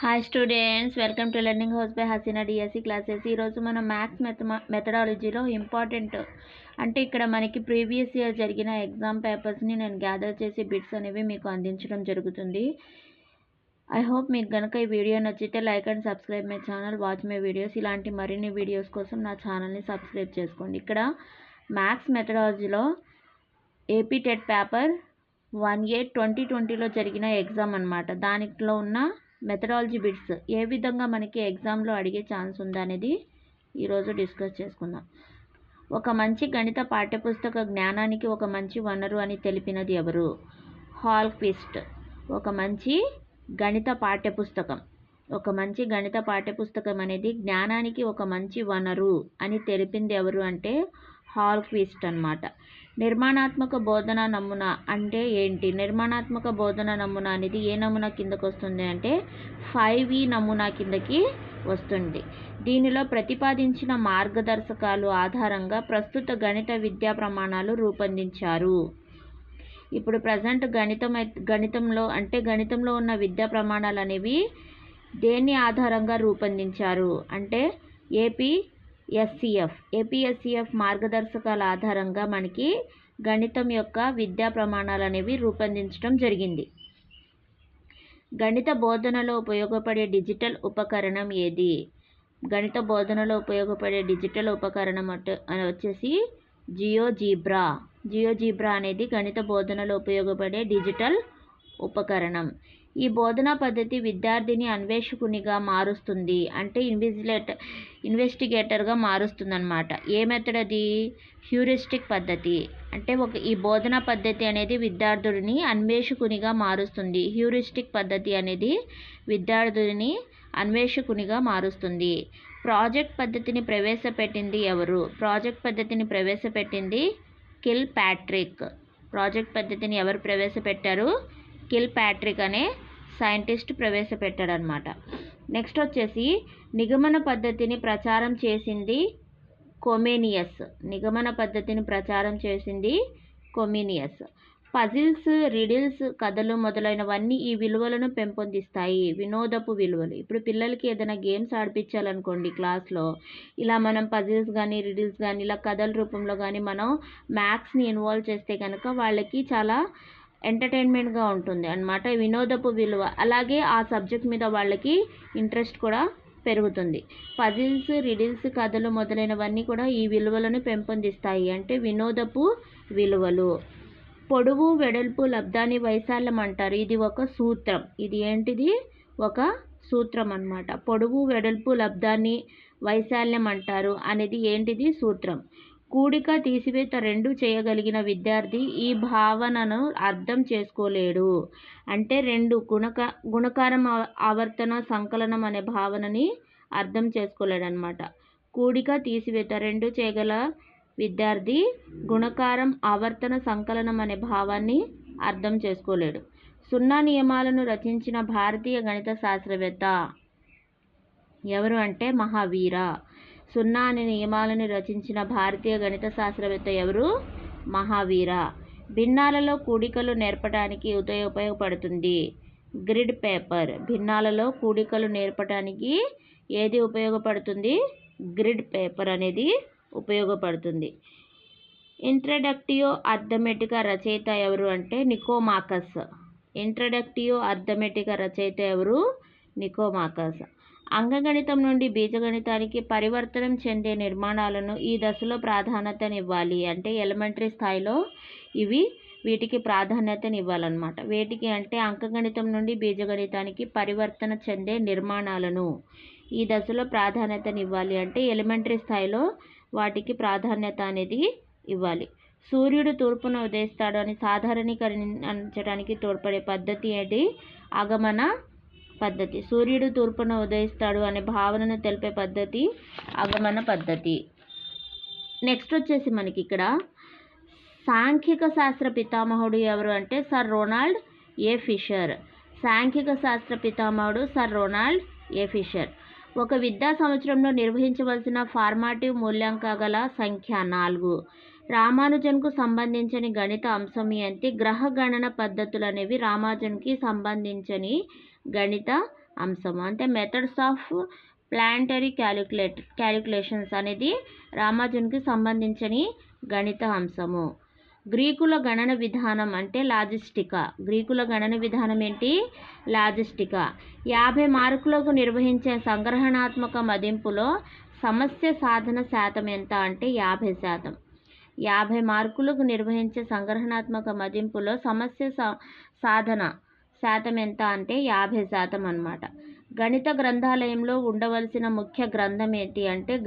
Hi students welcome to learning house by Haseena DSC classes ఈరోజు మనం maths మెథ మెథడాలజీలో ఇంపార్టెంట్ అంటే ఇక్కడ మనకి ప్రీవియస్ ఇయర్ జరిగిన ఎగ్జామ్ పేపర్స్ని నేను గ్యాదర్ చేసి బిట్స్ అనేవి మీకు అందించడం జరుగుతుంది. ఐ హోప్ మీకు కనుక ఈ వీడియో నచ్చితే like and subscribe my channel watch my videos ఇలాంటి మరిన్ని వీడియోస్ కోసం నా ఛానల్ని సబ్స్క్రైబ్ చేసుకోండి. ఇక్కడ maths మెథడాలజీలో AP TET paper one eight twenty ట్వంటీలో జరిగిన ఎగ్జామ్ అనమాట దానిలో ఉన్న మెథడాలజీ బిట్స్ ఏ విధంగా మనకి ఎగ్జామ్లో అడిగే ఛాన్స్ ఉందా అనేది ఈరోజు డిస్కస్ చేసుకుందాం. ఒక మంచి గణిత పాఠ్యపుస్తక జ్ఞానానికి ఒక మంచి వనరు అని తెలిపినది ఎవరు? హాల్క్విస్ట్. ఒక మంచి గణిత పాఠ్యపుస్తకం. ఒక మంచి గణిత పాఠ్యపుస్తకం అనేది జ్ఞానానికి ఒక మంచి వనరు అని తెలిపింది ఎవరు అంటే హాల్ క్విస్ట్ అనమాట నిర్మాణాత్మక బోధన నమూనా అంటే ఏంటి? నిర్మాణాత్మక బోధన నమూనా అనేది ఏ నమూనా కిందకు వస్తుంది అంటే ఫైవ్ ఈ నమూనా కిందకి వస్తుంది. దీనిలో ప్రతిపాదించిన మార్గదర్శకాలు ఆధారంగా ప్రస్తుత గణిత విద్యా ప్రమాణాలు రూపొందించారు. ఇప్పుడు ప్రజెంట్ గణితం గణితంలో అంటే గణితంలో ఉన్న విద్యా ప్రమాణాలు అనేవి దేన్ని ఆధారంగా రూపొందించారు? అంటే ఏపీ ఎస్సిఎఫ్ ఏపీఎస్సిఎఫ్ మార్గదర్శకాల ఆధారంగా మనకి గణితం యొక్క విద్యా ప్రమాణాలు అనేవి రూపొందించడం జరిగింది. గణిత బోధనలో ఉపయోగపడే డిజిటల్ ఉపకరణం ఏది? గణిత బోధనలో ఉపయోగపడే డిజిటల్ ఉపకరణం అని వచ్చేసి జియో జీబ్రా జియో జీబ్రా అనేది గణిత బోధనలో ఉపయోగపడే డిజిటల్ ఉపకరణం. ఈ బోధనా పద్ధతి విద్యార్థిని అన్వేషకునిగా మారుస్తుంది అంటే ఇన్విజిలేటర్ ఇన్వెస్టిగేటర్గా మారుస్తుందన్నమాట. ఏ మెథడ్ అది హ్యూరిస్టిక్ పద్ధతి. అంటే ఒక ఈ బోధనా పద్ధతి అనేది విద్యార్థుడిని అన్వేషకునిగా మారుస్తుంది. హ్యూరిస్టిక్ పద్ధతి అనేది విద్యార్థుడిని అన్వేషకునిగా మారుస్తుంది. ప్రాజెక్ట్ పద్ధతిని ప్రవేశపెట్టింది ఎవరు? ప్రాజెక్ట్ పద్ధతిని ప్రవేశపెట్టింది కిల్ ప్యాట్రిక్ ప్రాజెక్ట్ పద్ధతిని ఎవరు ప్రవేశపెట్టారు? కిల్ ప్యాట్రిక్ అనే సైంటిస్ట్ ప్రవేశపెట్టాడనమాట. నెక్స్ట్ వచ్చేసి నిగమన పద్ధతిని ప్రచారం చేసింది కొమేనియస్. నిగమన పద్ధతిని ప్రచారం చేసింది కొమేనియస్. పజిల్స్ రిడిల్స్ కథలు మొదలైనవన్నీ ఈ విలువలను పెంపొందిస్తాయి. వినోదపు విలువలు. ఇప్పుడు పిల్లలకి ఏదైనా గేమ్స్ ఆడిపించాలనుకోండి క్లాస్లో ఇలా మనం పజిల్స్ కానీ రిడిల్స్ కానీ ఇలా కథల రూపంలో కానీ మనం మ్యాథ్స్ని ఇన్వాల్వ్ చేస్తే కనుక వాళ్ళకి చాలా ఎంటర్టైన్మెంట్గా ఉంటుంది అనమాట వినోదపు విలువ. అలాగే ఆ సబ్జెక్ట్ మీద వాళ్ళకి ఇంట్రెస్ట్ కూడా పెరుగుతుంది. పజిల్స్ రిడిల్స్ కథలు మొదలైనవన్నీ కూడా ఈ విలువలను పెంపొందిస్తాయి. అంటే వినోదపు విలువలు. పొడవు వెడల్పు లబ్ధాన్ని వైశాల్యం అంటారు. ఇది ఒక సూత్రం. ఇది ఏంటిది? ఒక సూత్రం అనమాట పొడవు వెడల్పు లబ్ధాన్ని వైశాల్యం అంటారు. అనేది ఏంటిది? సూత్రం. కూడిక తీసివేత రెండు చేయగలిగిన విద్యార్థి ఈ భావనను అర్థం చేసుకోలేడు. అంటే రెండు గుణక గుణకారం ఆవర్తన సంకలనం అనే భావనని అర్థం చేసుకోలేడనమాట కూడిక తీసివేత రెండు చేయగల విద్యార్థి గుణకారం ఆవర్తన సంకలనం అనే భావాన్ని అర్థం చేసుకోలేడు. సున్నా నియమాలను రచించిన భారతీయ గణిత శాస్త్రవేత్త ఎవరు అంటే మహావీర. సున్నా అనే నియమాలను రచించిన భారతీయ గణిత శాస్త్రవేత్త ఎవరు? మహావీర. భిన్నాలలో కూడికలు నేర్పడానికి ఉపయోగపడుతుంది గ్రిడ్ పేపర్. భిన్నాలలో కూడికలు నేర్పడానికి ఏది ఉపయోగపడుతుంది? గ్రిడ్ పేపర్ అనేది ఉపయోగపడుతుంది. ఇంట్రడక్టియో అర్థమెటిక రచయిత ఎవరు అంటే నికోమాకస్. ఇంట్రడక్టియో అర్థమెటిక రచయిత ఎవరు? నికోమాకస్. అంగగణితం నుండి బీజగణితానికి పరివర్తనం చెందే నిర్మాణాలను ఈ దశలో ప్రాధాన్యతనివ్వాలి అంటే ఎలిమెంటరీ స్థాయిలో ఇవి వీటికి ప్రాధాన్యతనివ్వాలన్నమాట. వీటికి అంటే అంకగణితం నుండి బీజగణితానికి పరివర్తన చెందే నిర్మాణాలను ఈ దశలో ప్రాధాన్యతనివ్వాలి అంటే ఎలిమెంటరీ స్థాయిలో వాటికి ప్రాధాన్యత అనేది ఇవ్వాలి. సూర్యుడు తూర్పున ఉదయిస్తాడు అని సాధారణీకరించడానికి తోడ్పడే పద్ధతి ఏంటి? ఆగమన పద్ధతి. సూర్యుడు తూర్పున ఉదయిస్తాడు అనే భావనను తెలిపే పద్ధతి ఆగమన పద్ధతి. నెక్స్ట్ వచ్చేసి మనకి ఇక్కడ సాంఖ్యక శాస్త్ర పితామహుడు ఎవరు అంటే సర్ రొనాల్డ్ ఏ ఫిషర్. సాంఘిక శాస్త్ర పితామహుడు సర్ రొనాల్డ్ ఏ ఫిషర్. ఒక విద్యా సంవత్సరంలో నిర్వహించవలసిన ఫార్మాటివ్ మూల్యాంక గల సంఖ్య నాలుగు. రామానుజన్కు సంబంధించని గణిత అంశం ఏంటి? గ్రహ గణన పద్ధతులు అనేవి రామానుజన్కి సంబంధించని గణిత అంశము అంటే methods of planetary calculate calculations అనేది రామానుజన్కి సంబంధించని గణిత అంశము. గ్రీకుల గణన విధానం అంటే లాజిస్టికా. గ్రీకుల గణన విధానం ఏంటి? లాజిస్టికా. యాభై మార్కులకు నిర్వహించే సంగ్రహణాత్మక మదింపులో సమస్య సాధన శాతం ఎంత అంటే యాభై శాతం. యాభై మార్కులకు నిర్వహించే సంగ్రహణాత్మక మదింపులో సమస్య సా- సాధన శాతం ఎంత అంటే యాభై శాతం అన్నమాట. గణిత గ్రంథాలయంలో ఉండవలసిన ముఖ్య గ్రంథం ఏంటి అంటే